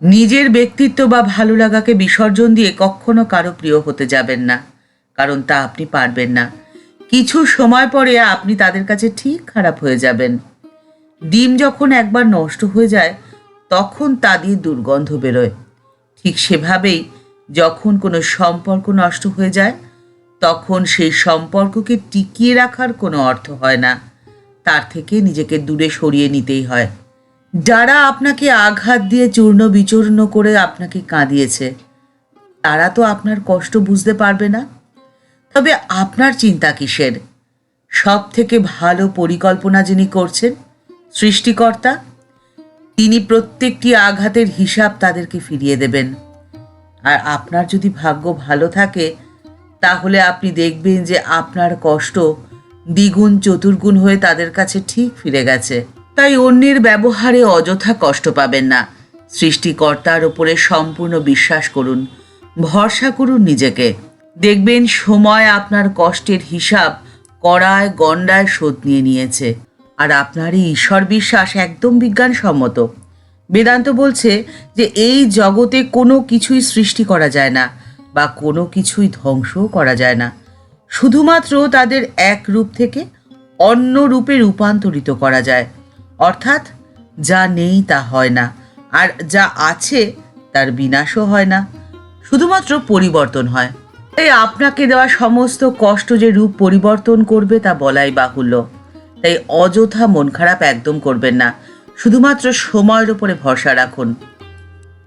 নিজের ব্যক্তিত্ব বা ভালো লাগাকে বিসর্জন দিয়ে কখনো কারও প্রিয় হতে যাবেন না, কারণ তা আপনি পারবেন না। কিছু সময় পরে আপনি তাদের কাছে ঠিক খারাপ হয়ে যাবেন। ডিম যখন একবার নষ্ট হয়ে যায়, তখন তা দিয়ে দুর্গন্ধ বেরোয়। ঠিক সেভাবেই যখন কোনো সম্পর্ক নষ্ট হয়ে যায়, তখন সেই সম্পর্ককে টিকিয়ে রাখার কোনো অর্থ হয় না। তার থেকে নিজেকে দূরে সরিয়ে নিতেই হয়। যারা আপনাকে আঘাত দিয়ে চূর্ণ বিচূর্ণ করে আপনাকে কাঁদিয়েছে, তারা তো আপনার কষ্ট বুঝতে পারবে না। তবে আপনার চিন্তা কিসের? সব থেকে ভালো পরিকল্পনা যিনি করছেন, সৃষ্টিকর্তা, তিনি প্রত্যেকটি আঘাতের হিসাব তাদেরকে ফিরিয়ে দেবেন। আর আপনার যদি ভাগ্য ভালো থাকে, তাহলে আপনি দেখবেন যে আপনার কষ্ট দ্বিগুণ, চতুর্গুণ হয়ে তাদের কাছে ঠিক ফিরে গেছে। তাই অন্যের ব্যবহারে অযথা কষ্ট পাবেন না। সৃষ্টিকর্তার ওপরে সম্পূর্ণ বিশ্বাস করুন, ভরসা করুন নিজেকে। দেখবেন সময় আপনার কষ্টের হিসাব কড়ায় গণ্ডায় শোধ নিয়ে নিয়েছে। আর আপনার এই ঈশ্বর বিশ্বাস একদম বিজ্ঞানসম্মত। বেদান্ত বলছে যে এই জগতে কোনো কিছুই সৃষ্টি করা যায় না বা কোনো কিছুই ধ্বংসও করা যায় না। শুধুমাত্র তাদের এক রূপ থেকে অন্য রূপে রূপান্তরিত করা যায়। অর্থাৎ যা নেই তা হয় না, আর যা আছে তার বিনাশও হয় না। শুধুমাত্র পরিবর্তন হয়। তাই আপনাকে দেওয়া সমস্ত কষ্ট যে রূপ পরিবর্তন করবে তা বলাই বাহুল্য। তাই অযথা মন খারাপ একদম করবেন না। শুধুমাত্র সময়ের উপরে ভরসা রাখুন।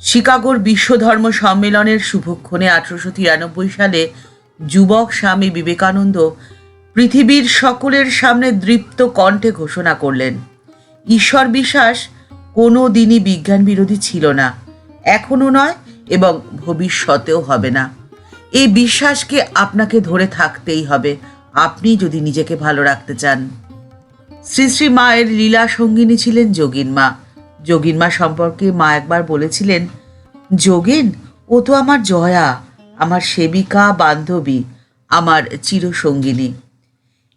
শিকাগোর বিশ্ব ধর্ম সম্মেলনের শুভক্ষণে আঠারোশো তিরানব্বই সালে যুবক স্বামী বিবেকানন্দ পৃথিবীর সকলের সামনে দৃপ্ত কণ্ঠে ঘোষণা করলেন। ঈশ্বর বিশ্বাস কোনো দিনই বিজ্ঞান বিরোধী ছিল না, এখনও নয় এবং ভবিষ্যতেও হবে না। এই বিশ্বাসকে আপনাকে ধরে থাকতেই হবে, আপনি যদি নিজেকে ভালো রাখতে চান। শ্রী শ্রী মায়ের লীলা সঙ্গিনী ছিলেন যোগিন মা। যোগিন মা সম্পর্কে মা একবার বলেছিলেন, যোগিন, ও তো আমার জয়া, আমার সেবিকা বান্ধবী, আমার চিরসঙ্গিনী।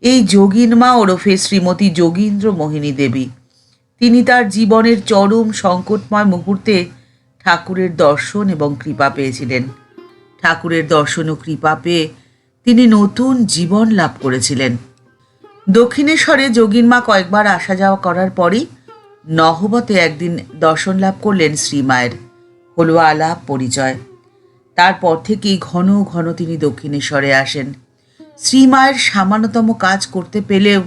এই যোগিন মা ওরফে শ্রীমতী যোগীন্দ্র মোহিনী দেবী তিনি তার জীবনের চরম সংকটময় মুহূর্তে ঠাকুরের দর্শন এবং কৃপা পেয়েছিলেন। ঠাকুরের দর্শন ও কৃপা পেয়ে তিনি নতুন জীবন লাভ করেছিলেন। দক্ষিণেশ্বরে যোগিনমা কয়েকবার আসা যাওয়া করার পরই নহবতে একদিন দর্শন লাভ করলেন শ্রীমায়ের হলো আলাপ, পরিচয়। তারপর থেকেই ঘন ঘন তিনি দক্ষিণেশ্বরে আসেন। শ্রীমায়ের সামান্যতম কাজ করতে পেলেও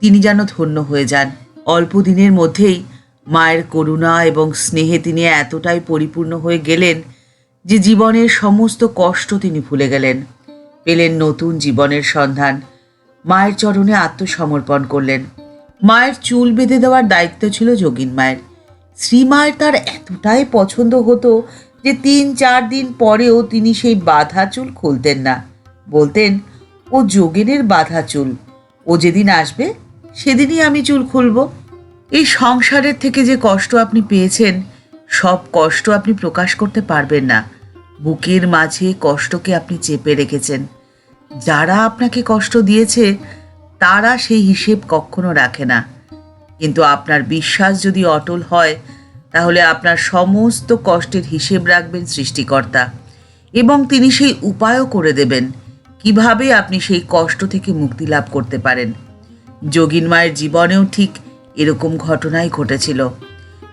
তিনি যেন ধন্য হয়ে যান। অল্প দিনের মধ্যেই মায়ের করুণা এবং স্নেহে তিনি এতটাই পরিপূর্ণ হয়ে গেলেন যে জীবনের সমস্ত কষ্ট তিনি ভুলে গেলেন। পেলেন নতুন জীবনের সন্ধান। মায়ের চরণে আত্মসমর্পণ করলেন। মায়ের চুল বেঁধে দেওয়ার দায়িত্ব ছিল যোগিন মায়ের। শ্রীমায়ের তার এতটাই পছন্দ হতো যে তিন চার দিন পরেও তিনি সেই বাঁধা চুল খুলতেন না। বলতেন, ও যোগেনের বাঁধা চুল। ও যেদিন আসবে সেদিনই আমি চুল খুলব। এই সংসারের থেকে যে কষ্ট আপনি পেয়েছেন, সব কষ্ট আপনি প্রকাশ করতে পারবেন না। বুকের মাঝে কষ্টকে আপনি চেপে রেখেছেন। যারা আপনাকে কষ্ট দিয়েছে, তারা সেই হিসেব কখনো রাখে না। কিন্তু আপনার বিশ্বাস যদি অটল হয়, তাহলে আপনার সমস্ত কষ্টের হিসেব রাখবেন সৃষ্টিকর্তা। এবং তিনি সেই উপায়ও করে দেবেন, কীভাবে আপনি সেই কষ্ট থেকে মুক্তি লাভ করতে পারেন। যোগিন মায়ের জীবনেও ঠিক এরকম ঘটনাই ঘটেছিল।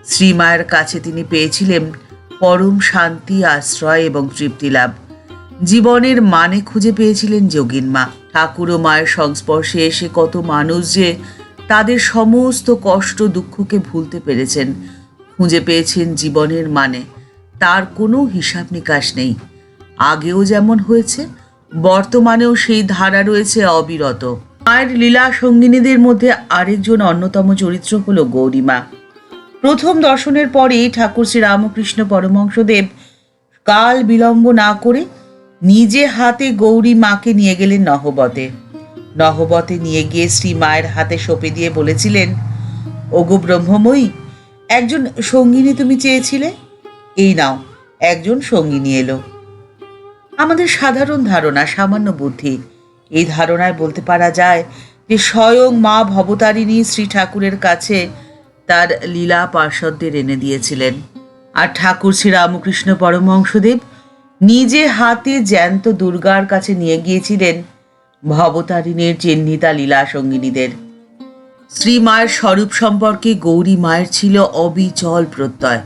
শ্রীমায়ের কাছে তিনি পেয়েছিলেন পরম শান্তি, আশ্রয় এবং তৃপ্তি লাভ। জীবনের মানে খুঁজে পেয়েছিলেন যোগিন মা। ঠাকুর ও মায়ের সংস্পর্শে এসে কত মানুষ যে তাদের সমস্ত কষ্ট দুঃখকে ভুলতে পেরেছেন, খুঁজে পেয়েছেন জীবনের মানে। তার কোনো হিসাব নিকাশ নেই। আগেও যেমন হয়েছে, বর্তমানেও সেই ধারা রয়েছে অবিরত। মায়ের লীলা সঙ্গিনীদের মধ্যে আরেকজন অন্যতম চরিত্র হলো গৌরীমা। প্রথম দর্শনের পরেই ঠাকুর শ্রী রামকৃষ্ণ পরমহংসদেব কাল বিলম্ব না করে নিজে হাতে গৌরী মাকে নিয়ে গেলেন নহবতে। নহবতে নিয়ে গিয়ে শ্রী মায়ের হাতে সঁপে দিয়ে বলেছিলেন, ওগো ব্রহ্মময়ী, একজন সঙ্গিনী তুমি চেয়েছিলে? এই নাও, একজন সঙ্গিনী এলো। আমাদের সাধারণ ধারণা, সামান্য বুদ্ধি এই ধারণায় বলতে পারা যায় যে স্বয়ং মা ভবতারিণী শ্রী ঠাকুরের কাছে তার লীলা পার্শ্বদের এনে দিয়েছিলেন। আর ঠাকুর শ্রী রামকৃষ্ণ পরমহংসদেব নিজে হাতে জ্যান্ত দুর্গার কাছে নিয়ে গিয়েছিলেন ভবতারিণীর চিহ্নিতা লীলা সঙ্গিনীদের। শ্রীমায়ের স্বরূপ সম্পর্কে গৌরী মায়ের ছিল অবিচল প্রত্যয়।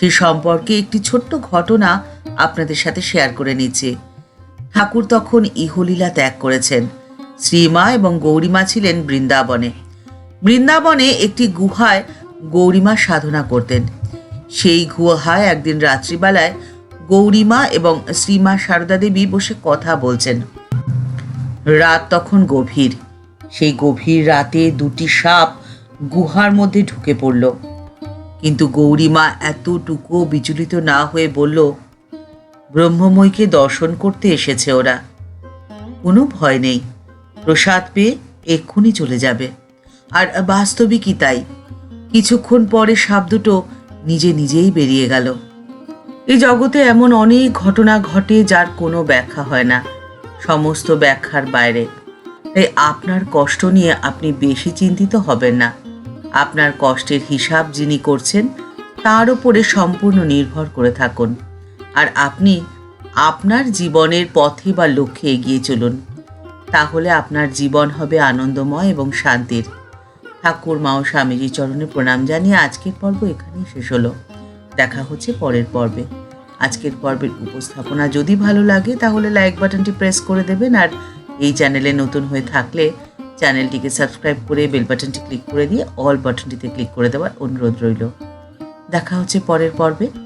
সে সম্পর্কে একটি ছোট্ট ঘটনা আপনাদের সাথে শেয়ার করে নিচ্ছি। ঠাকুর তখন ইহলীলা ত্যাগ করেছেন। শ্রীমা এবং গৌরীমা ছিলেন বৃন্দাবনে। বৃন্দাবনে একটি গুহায় গৌরীমা সাধনা করতেন। সেই গুহায় একদিন রাত্রিবেলায় গৌরীমা এবং শ্রীমা সারদা দেবী বসে কথা বলছেন। রাত তখন গভীর। সেই গভীর রাতে দুটি সাপ গুহার মধ্যে ঢুকে পড়ল। কিন্তু গৌরীমা এতটুকুও বিচলিত না হয়ে বলল ব্রহ্মময়ীকে দর্শন করতে এসেছে ওরা। কোনো ভয় নেই। প্রসাদ পেয়ে এক্ষুনি চলে যাবে। আর বাস্তবিকই তাই কিছুক্ষণ পরে সাপ দুটো নিজে নিজেই বেরিয়ে গেল। এই জগতে এমন অনেক ঘটনা ঘটে যার কোনো ব্যাখ্যা হয় না। সমস্ত ব্যাখ্যার বাইরে। তাই আপনার কষ্ট নিয়ে আপনি বেশি চিন্তিত হবেন না। আপনার কষ্টের হিসাব যিনি করছেন, তার উপরে সম্পূর্ণ নির্ভর করে থাকুন। আর আপনি আপনার জীবনের পথে বা লক্ষ্যে এগিয়ে চলুন। তাহলে আপনার জীবন হবে আনন্দময় এবং শান্তির। ঠাকুর, মা ও স্বামীজি চরণে প্রণাম জানিয়ে আজকের পর্ব এখানেই শেষ হলো। দেখা হচ্ছে পরের পর্বে। আজকের পর্বের উপস্থাপনা যদি ভালো লাগে, তাহলে লাইক বাটনটি প্রেস করে দেবেন আর এই চ্যানেলে নতুন হয়ে থাকলে চ্যানেলটিকে সাবস্ক্রাইব করে বেল বাটনটি ক্লিক করে দিয়ে অল বাটনটিতে ক্লিক করে দেওয়ার অনুরোধ রইল। দেখা হচ্ছে পরের পর্বে।